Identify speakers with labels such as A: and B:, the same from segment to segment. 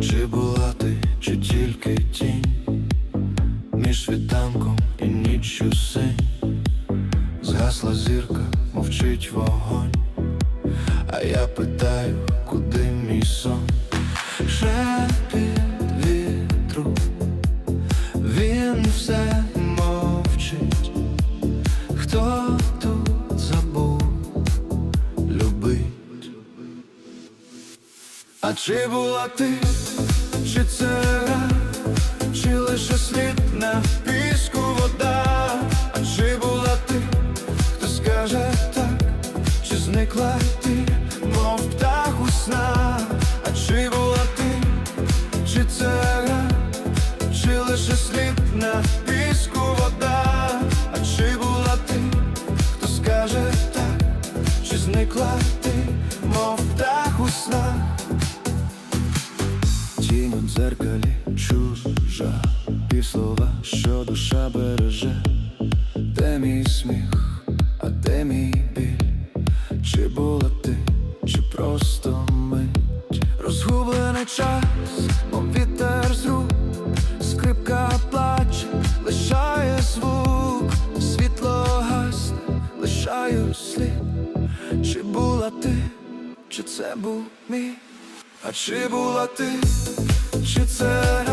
A: Чи була ти, чи тільки тінь? Між світанком і ніччю синь. Згасла зірка, мовчить вогонь, а я питаю, куди мій сон? Шепіт А чи була ти, чи це гра, чи лише слід на піску вода? А чи була ти, хто скаже так, чи зникла ти, мов птах у снах? А чи була ти, чи це гра, чи лише слід на піску вода? А чи була ти, хто скаже так, чи зникла ти, мов птах у снах? Тінь дзеркалі чужа Півслова, що душа береже Де мій сміх, а де мій біль? Чи була ти, чи просто мить? Розгублений час, мов вітер з рук Скрипка плаче, лишає звук Світло гасне, лишаю слід Чи була ти, чи це був мій? А чи була ти, чи це,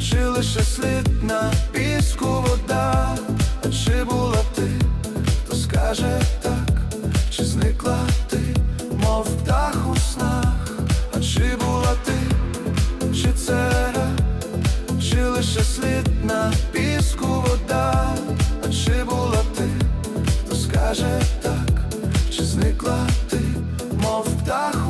A: чи лише слід на піску вода, а чи була ти, то скаже так, чи зникла ти, мов птах у снах, а чи була ти, чи цера, чи лише слід на піску вода, а чи була ти, то скаже так, чи зникла ти, мов птах.